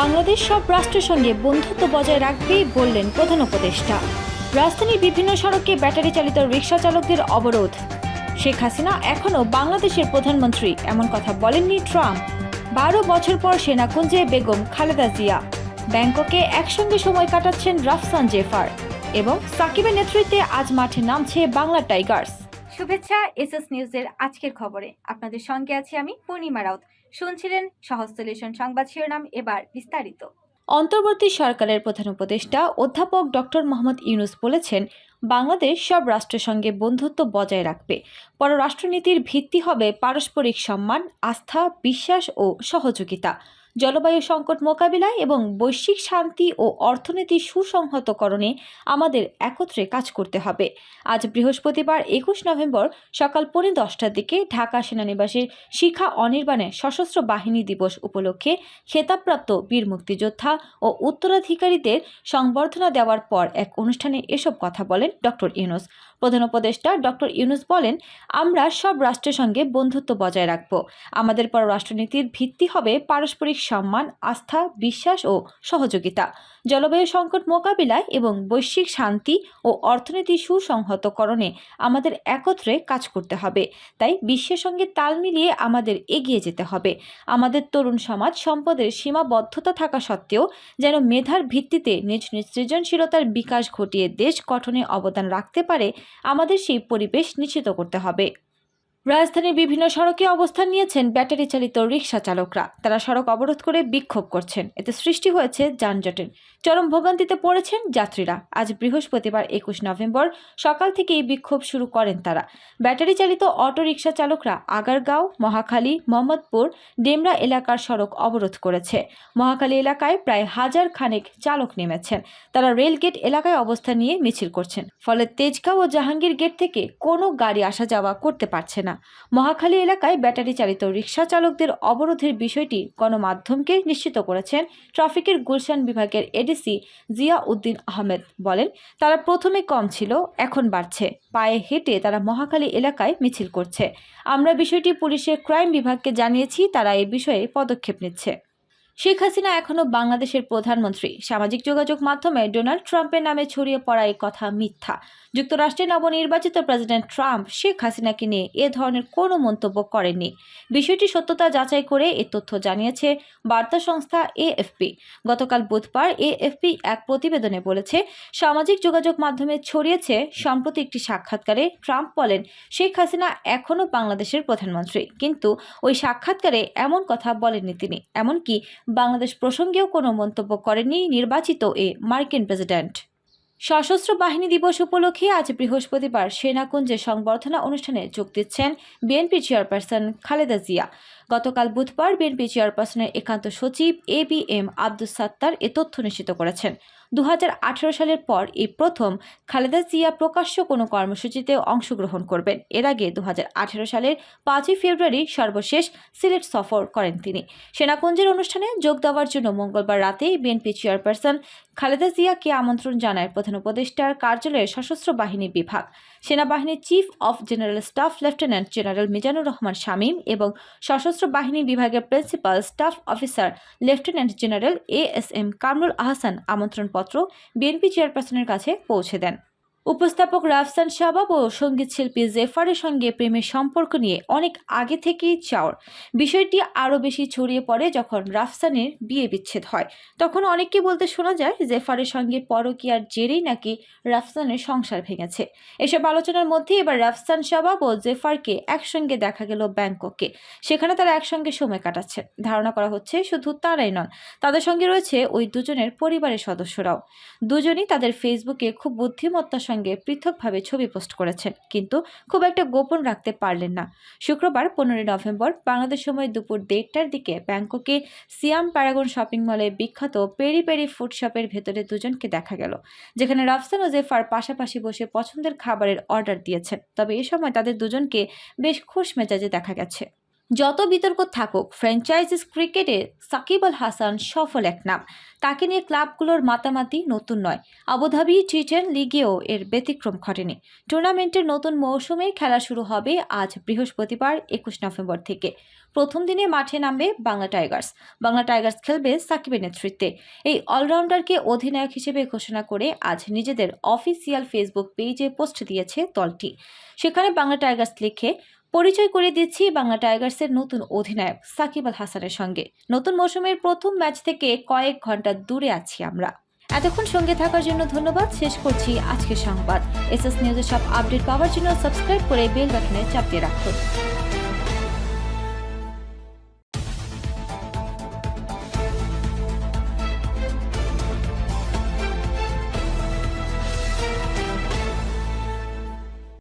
বাংলাদেশ সব রাষ্ট্রের সঙ্গে বন্ধুত্ব বজায় রাখবেই বললেন প্রধান উপদেষ্টা। রাজধানীর বিভিন্ন সড়কে ব্যাটারি চালিত রিক্সা চালকদের অবরোধ। শেখ হাসিনা এখনও বাংলাদেশের প্রধানমন্ত্রী, এমন কথা বলেননি ট্রাম্প। বারো বছর পর সেনাকুঞ্জে বেগম খালেদা জিয়া। ব্যাংককে একসঙ্গে সময় কাটাচ্ছেন রাফসান জেফার এবং সাকিবের নেতৃত্বে আজ মাঠে নামছে বাংলা টাইগার্স। শুভেচ্ছা, এসএস নিউজের আজকের খবরে। আপনাদের সঙ্গে আছি আমি পূর্ণিমা রাউত। শুনছিলেন সহজ সলিউশন সংবাদ শিরোনাম, এবার বিস্তারিত। অন্তর্বর্তী সরকারের প্রধান উপদেষ্টা অধ্যাপক ডক্টর মোহাম্মদ ইউনুস বলেছেন, বাংলাদেশ সব রাষ্ট্রের সঙ্গে বন্ধুত্ব বজায় রাখবে। পররাষ্ট্রনীতির ভিত্তি হবে পারস্পরিক সম্মান, আস্থা, বিশ্বাস ও সহযোগিতা। জলবায়ু সংকট মোকাবিলায় এবং বৈশ্বিক শান্তি ও অর্থনীতি সুসংহতকরণে আমাদের একত্রে কাজ করতে হবে। আজ বৃহস্পতিবার একুশ নভেম্বর সকাল পৌনে দশটার দিকে ঢাকা সেনানিবাসের শিখা অনির্বাণে সশস্ত্র বাহিনী দিবস উপলক্ষে খেতাবপ্রাপ্ত বীর মুক্তিযোদ্ধা ও উত্তরাধিকারীদের সংবর্ধনা দেওয়ার পর এক অনুষ্ঠানে এসব কথা বলেন ডক্টর ইউনুস। প্রধান উপদেষ্টা ডক্টর ইউনুস বলেন, আমরা সব রাষ্ট্রের সঙ্গে বন্ধুত্ব বজায় রাখব। আমাদের পররাষ্ট্রনীতির ভিত্তি হবে পারস্পরিক সম্মান, আস্থা, বিশ্বাস ও সহযোগিতা। জলবায়ু সংকট মোকাবিলায় এবং বৈশ্বিক শান্তি ও অর্থনীতি সুসংহতকরণে আমাদের একত্রে কাজ করতে হবে। তাই বিশ্বের সঙ্গে তাল মিলিয়ে আমাদের এগিয়ে যেতে হবে। আমাদের তরুণ সমাজ সম্পদের সীমাবদ্ধতা থাকা সত্ত্বেও যেন মেধার ভিত্তিতে নিজ নিজ সৃজনশীলতার বিকাশ ঘটিয়ে দেশ গঠনে অবদান রাখতে পারে, আমাদের সেই পরিবেশ নিশ্চিত করতে হবে। রাজধানীর বিভিন্ন সড়কে অবস্থান নিয়েছেন ব্যাটারি চালিত রিক্সা চালকরা। তারা সড়ক অবরোধ করে বিক্ষোভ করছেন। এতে সৃষ্টি হয়েছে যানজটের। চরম ভোগান্তিতে পড়েছেন যাত্রীরা। আজ বৃহস্পতিবার একুশ নভেম্বর সকাল থেকে এই বিক্ষোভ শুরু করেন তারা। ব্যাটারি চালিত অটো রিক্সা চালকরা আগারগাঁও, মহাখালী, মোহাম্মদপুর, ডেমরা এলাকার সড়ক অবরোধ করেছে। মহাখালী এলাকায় প্রায় হাজার খানেক চালক নেমেছেন। তারা রেল গেট এলাকায় অবস্থান নিয়ে মিছিল করছেন। ফলে তেজগাঁও ও জাহাঙ্গীর গেট থেকে কোনো গাড়ি আসা যাওয়া করতে পারছে না। মহাখালী এলাকায় ব্যাটারি চালিত রিক্সা চালকদের অবরোধের বিষয়টি গণমাধ্যমকে নিশ্চিত করেছেন ট্রাফিকের গুলশান বিভাগের এডিসি জিয়া উদ্দিন আহমেদ। বলেন, তারা প্রথমে কম ছিল, এখন বাড়ছে। পায়ে হেঁটে তারা মহাখালী এলাকায় মিছিল করছে। আমরা বিষয়টি পুলিশের ক্রাইম বিভাগকে জানিয়েছি, তারা এ বিষয়ে পদক্ষেপ নিচ্ছে। শেখ হাসিনা এখনও বাংলাদেশের প্রধানমন্ত্রী। সামাজিক যোগাযোগ মাধ্যমে ডোনাল্ড ট্রাম্পের নামে ছড়িয়ে পড়া এই কথা মিথ্যা। যুক্তরাষ্ট্রের নবনির্বাচিত প্রেসিডেন্ট ট্রাম্প শেখ হাসিনাকে নিয়ে এ ধরনের কোনো মন্তব্য করেননি। বিষয়টি সত্যতা যাচাই করে এ তথ্য জানিয়েছে বার্তা সংস্থা এএফপি। গতকাল বুধবার এএফপি এক প্রতিবেদনে বলেছে, সামাজিক যোগাযোগ মাধ্যমে ছড়িয়েছে সম্প্রতি একটি সাক্ষাৎকারে ট্রাম্প বলেন, শেখ হাসিনা এখনও বাংলাদেশের প্রধানমন্ত্রী। কিন্তু ওই সাক্ষাৎকারে এমন কথা বলেননি তিনি। এমনকি বাংলাদেশ প্রসঙ্গেও কোনো মন্তব্য করেনি নির্বাচিত এ মার্কিন প্রেসিডেন্ট। সশস্ত্র বাহিনী দিবস উপলক্ষে আজ বৃহস্পতিবার সেনাকুঞ্জে সংবর্ধনা অনুষ্ঠানে যোগ দিচ্ছেন বিএনপি চেয়ারপারসন খালেদা জিয়া। গতকাল বুধবার বিএনপি চেয়ারপারসনের একান্ত সচিব A B M Abdus Sattar এ তথ্য নিশ্চিত করেছেন। দু হাজার আঠেরো সালের পর এই প্রথম খালেদা জিয়া প্রকাশ্য কোনো কর্মসূচিতে অংশগ্রহণ করবেন। এর আগে দু হাজার আঠেরো সালের পাঁচই ফেব্রুয়ারি সর্বশেষ সিলেট সফর করেন তিনি। সেনাকুঞ্জের অনুষ্ঠানে যোগ দেওয়ার জন্য মঙ্গলবার রাতে বিএনপি চেয়ারপারসন খালেদা জিয়াকে আমন্ত্রণ জানায় প্রধান উপদেষ্টার কার্যালয়ের সশস্ত্র বাহিনী বিভাগ। সেনাবাহিনীর chief of general staff lieutenant general Mizanur Rahman Shamim এবং সশস্ত্র বাহিনী বিভাগের principal staff officer lieutenant general A S M Kamrul Ahsan আমন্ত্রণপত্র বিএনপি চেয়ারপারসনের কাছে পৌঁছে দেন। উপস্থাপক রাফসান শাবাব ও সংগীত শিল্পী জেফারের সঙ্গে প্রেমের সম্পর্ক নিয়ে অনেক আগে থেকেই চাওয়ার বিষয়টি আরও বেশি ছড়িয়ে পড়ে যখন রাফসানের বিয়ে বিচ্ছেদ হয়। তখন অনেককে বলতে শোনা যায়, জেফারের সঙ্গে পরকীয়ার জেরেই নাকি রাফসানের সংসার ভেঙেছে। এসব আলোচনার মধ্যে এবার রাফসান শাবাব ও জেফারকে একসঙ্গে দেখা গেল ব্যাংককে। সেখানে তারা একসঙ্গে সময় কাটাচ্ছে ধারণা করা হচ্ছে শুধু তারাই নন, তাদের সঙ্গে রয়েছে ওই দুজনের পরিবারের সদস্যরাও। দুজনই তাদের ফেসবুকে খুব বুদ্ধিমত্তার সঙ্গে পৃথকভাবে ছবি পোস্ট করেছেন, কিন্তু খুব একটা গোপন রাখতে পারলেন না। শুক্রবার পনেরোই নভেম্বর বাংলাদেশ সময় দুপুর দেড়টার দিকে ব্যাংককে সিয়াম প্যারাগন শপিং মলে বিখ্যাত পেরি পেরি ফুড শপের ভেতরে দুজনকে দেখা গেল, যেখানে রাফসান ও জেফার পাশাপাশি বসে পছন্দের খাবারের অর্ডার দিয়েছেন। তবে এ সময় তাদের দুজনকে বেশ খুশ মেজাজে দেখা গেছে। যত বিতর্ক থাকুক ফ্র্যাঞ্চাইজিস ক্রিকেটে সাকিব আল হাসান সফল এক নাম। তাকে নিয়ে ক্লাবগুলোর মাতামাতি নতুন নয়। আবুধাবি টি টেন লিগেও এর ব্যতিক্রম ঘটেনি। টুর্নামেন্টের নতুন মৌসুমে খেলা শুরু হবে আজ বৃহস্পতিবার, একুশ নভেম্বর থেকে। প্রথম দিনে মাঠে নামবে বাংলা টাইগার্স। বাংলা টাইগার্স খেলবে সাকিবের নেতৃত্বে। এই অলরাউন্ডারকে অধিনায়ক হিসেবে ঘোষণা করে আজ নিজেদের অফিসিয়াল ফেসবুক পেজে পোস্ট দিয়েছে দলটি। সেখানে বাংলা টাইগার্স লিখে পরিচয় করে দিচ্ছি বাংলা টাইগার্সের নতুন অধিনায়ক সাকিব আল হাসানের সঙ্গে। নতুন মৌসুমের প্রথম ম্যাচ থেকে কয়েক ঘণ্টা দূরে আছি আমরা। এতক্ষণ সঙ্গে থাকার জন্য ধন্যবাদ। শেষ করছি আজকের সংবাদ। এস এসএস নিউজের সব আপডেট পাওয়ার জন্য সাবস্ক্রাইব করে বেল বাটনে চাপিয়ে রাখুন।